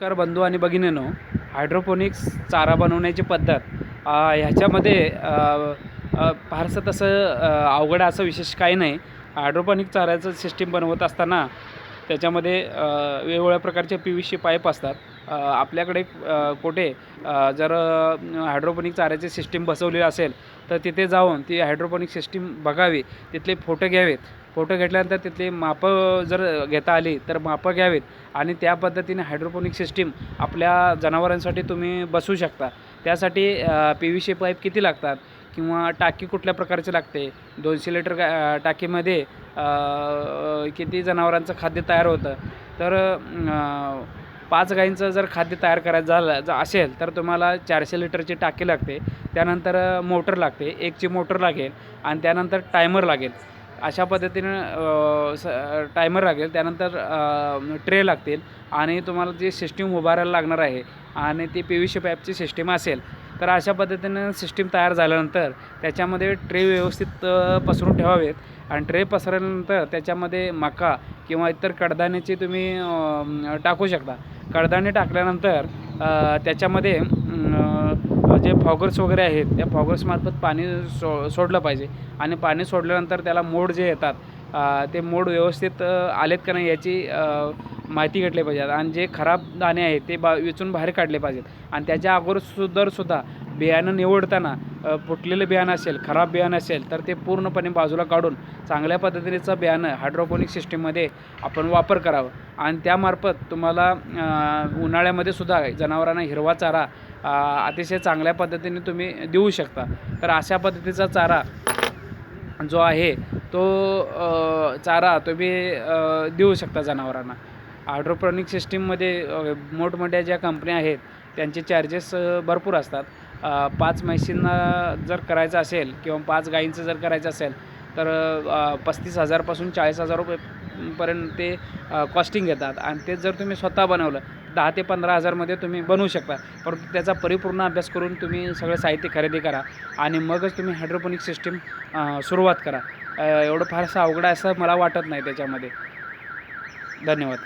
नमस्कार बंधू आणि भगिनीनो हायड्रोपोनिक्स चारा बनवण्याची पद्धत ह्याच्यामध्ये फारसं तसं अवघड असं विशेष काही नाही. हायड्रोपोनिक चाऱ्याचं सिस्टीम बनवत असताना त्याच्यामध्ये वेगवेगळ्या प्रकारचे पी व्ही सी पाईप असतात. आपल्याकडे कोठे कुठे जर हायड्रोपोनिक चाऱ्याची सिस्टीम बसवली असेल तर तिथे जाऊन ती हायड्रोपोनिक सिस्टीम बघावी तिथले फोटो घ्यावेत. फोटो घेतल्यानंतर तिथली मापं जर घेता आली तर मापं घ्यावीत आणि त्या पद्धतीने हायड्रोपोनिक सिस्टीम आपल्या जनावरांसाठी तुम्ही बसवू शकता. त्यासाठी पी व्ही सी पाईप किती लागतात? किंवा टाकी कुठल्या प्रकारची लागते? दोनशे लिटर गा टाकीमध्ये किती जनावरांचं खाद्य तयार होतं? तर पाच गाईंचं जर खाद्य तयार करायचं झालं जर असेल तर तुम्हाला चारशे लिटरची टाकी लागते. त्यानंतर मोटर लागते. एकची मोटर लागेल आणि त्यानंतर टायमर लागेल. अशा पद्धतीनं स टायमर लागेल. त्यानंतर ट्रे लागतील आणि तुम्हाला जी सिस्टीम उभारायला लागणार आहे आणि ती पी व्ही सी पाईपची सिस्टीम असेल तर अशा पद्धतीनं सिस्टीम तयार झाल्यानंतर त्याच्यामध्ये ट्रे व्यवस्थित पसरून ठेवावेत. आणि ट्रे पसरल्यानंतर त्याच्यामध्ये मका किंवा इतर कडधान्याची तुम्ही टाकू शकता. कडधान्य टाकल्यानंतर त्याच्यामध्ये जे फॉगर्स वगैरे आहेत त्या फॉगर्समार्फत पाणी सो सोडलं पाहिजे. आणि पाणी सोडल्यानंतर त्याला मोड जे येतात ते मोड व्यवस्थित आलेत का नाही याची माहिती घेतली पाहिजेत आणि जे खराब दाणे आहेत ते बा वेचून बाहेर काढले पाहिजेत. आणि त्याच्या अगोदर सुद्धा बियाणं निवडताना फुटलेलं बियाणं असेल खराब बियाणं असेल तर ते पूर्णपणे बाजूला काढून चांगल्या पद्धतीचं बियाणं हायड्रोपोनिक सिस्टीममध्ये आपण वापर करावा. आणि त्यामार्फत तुम्हाला उन्हाळ्यामध्ये सुद्धा जनावरांना हिरवा चारा अतिशय चांगल्या पद्धतीने तुम्ही देऊ शकता. तर अशा पद्धतीचा चारा जो आहे तो चारा तुम्ही देऊ शकता जनावरांना. हायड्रोपोनिक सिस्टीममध्ये मोठमोठ्या ज्या कंपन्या आहेत त्यांचे चार्जेस भरपूर असतात. पाच म्हशींना जर करायचं असेल किंवा पाच गाईंचं जर करायचं असेल तर पस्तीस हजारपासून चाळीस हजार रुपयेपर्यंत ते कॉस्टिंग घेतात. आणि ते जर तुम्ही स्वतः बनवलं दहा ते पंधरा हजारमध्ये तुम्ही बनवू शकता. परंतु त्याचा परिपूर्ण अभ्यास करून तुम्ही सगळं साहित्य खरेदी करा आणि मगच तुम्ही हायड्रोपोनिक सिस्टीम सुरुवात करा. एवढं फारसं अवघड आहे असं मला वाटत नाही त्याच्यामध्ये. धन्यवाद.